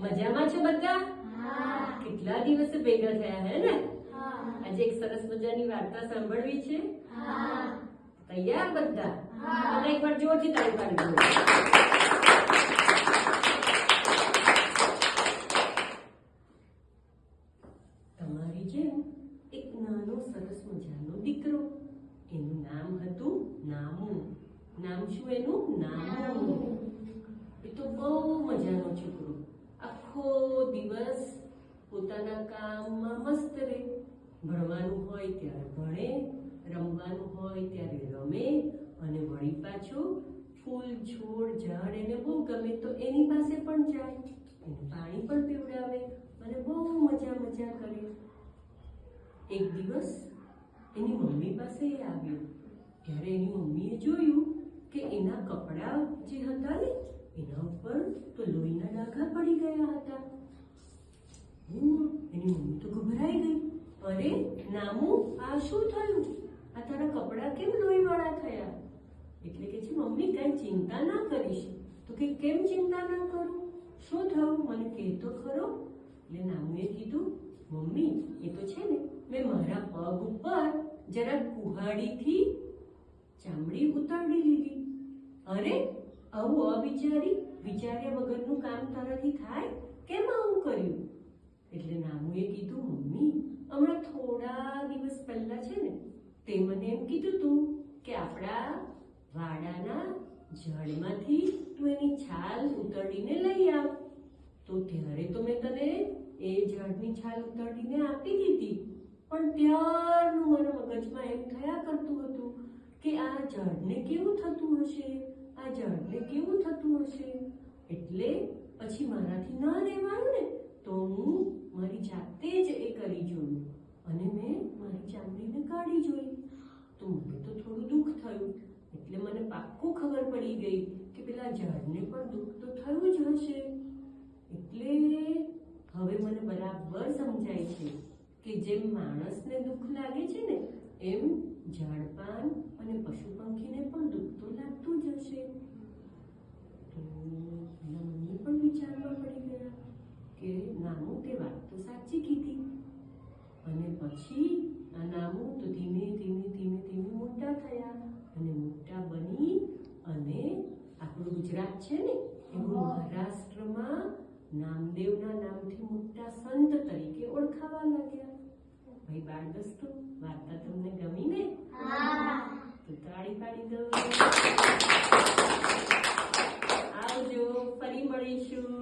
મજામાં છો બધા? કેટલા દિવસે ભેગા થયા હે ને? આજે એક સરસ મજાની વાર્તા સાંભળવી છે. તૈયાર બધા? અને એક વાર જોરથી તાળી પાડી તમારી જેમ એક નાનો સરસ મજાનો દીકરો. એનું નામ હતું નામુ. નામ શું એનું? નામુ. એ તો બહુ મજાનો છોકરો. આખો દિવસ પોતાના કામમાં મસ્ત રહે. ભણવાનું હોય ત્યારે ભણે, રમવાનું હોય ત્યારે રમે અને વળી પાછું ફૂલ છોડ, ઝાડ એને બહુ ગમે તો એની પાસે પણ જાય. એને પાણી પણ પીવડાવે. અને બહુ મજા મજા કરે. એક દિવસ એની મમ્મી પાસે એ આવ્યો. ત્યારે એની મમ્મીએ જોયું કે એના કપડાં જે હતા ને એના ઉપર તો લોહીના ડાઘા પડી ગયા હતા હમ, એની મમ્મી તો ગભરાઈ ગઈ. અરે નામુ આ શું થયું? આ તારા કપડાં કેમ લોહીવાળા થયા? એટલે કે છે મમ્મી કઈ ચિંતા ના કરીશ. તો કે કેમ ચિંતા ના કરું? શું થયું? મને કહે તો ખરો. એટલે નામુએ કીધું મમ્મી એ તો છે ને મેં મારા પગ ઉપર જરા કુહાડીથી ચામડી ઉતારી લીધી. અરે આવું અવિચારી વિચાર્યા વગરનું કામ તારાથી થાય? કેમ આવું કર્યું એટલે નામુએ કીધું મમ્મી હમણાં થોડા દિવસ પહેલા છે ને તે મને એમ કીધું તું કે આપણા વાડાના જળમાંથી તું એની છાલ ઉતરડીને લઈ આવ. તો ત્યારે તો મેં તને એ ઝાડની છાલ ઉતરડીને આપી દીધી. પણ ત્યારનું મારા મગજમાં એમ થયા કરતું હતું કે આ ઝાડને કેવું થતું હશે? આ ઝાડને કેવું થતું હશે એટલે પછી મારાથી ના રહેવાયું ને તો હું મારી જાતે જ એ કરી જોયું અને મેં મારી ચામડીને કાઢી જોઈ તો મને તો થોડું દુઃખ થયું એટલે મને પાક્કું ખબર પડી ગઈ કે પેલા ઝાડને પણ દુઃખ તો થયું જ હશે. એટલે હવે મને બરાબર સમજાય છે કે જેમ માણસને દુઃખ લાગે છે ને, એમ ઝાડપાન અને પશુ પંખીને પણ દુઃખ તો લાગતું જ હશે. તો મમ્મી પણ વિચારમાં પડી ગયા કે નામુ તે વાત તો સાચી કીધી. અને પછી આ નામું તો ધીમે ધીમે ધીમે ધીમે મોટા થયા અને મોટા બની અને છે ને? એવું મહારાષ્ટ્રમાં નામદેવના નામથી મોટા સંત તરીકે ઓળખાવા લાગ્યા. ભાઈ બાળ દોસ્તો વાર્તા તમને ગમી ને? તો તાળી પાડી દો આવજો ફરી મળીશું.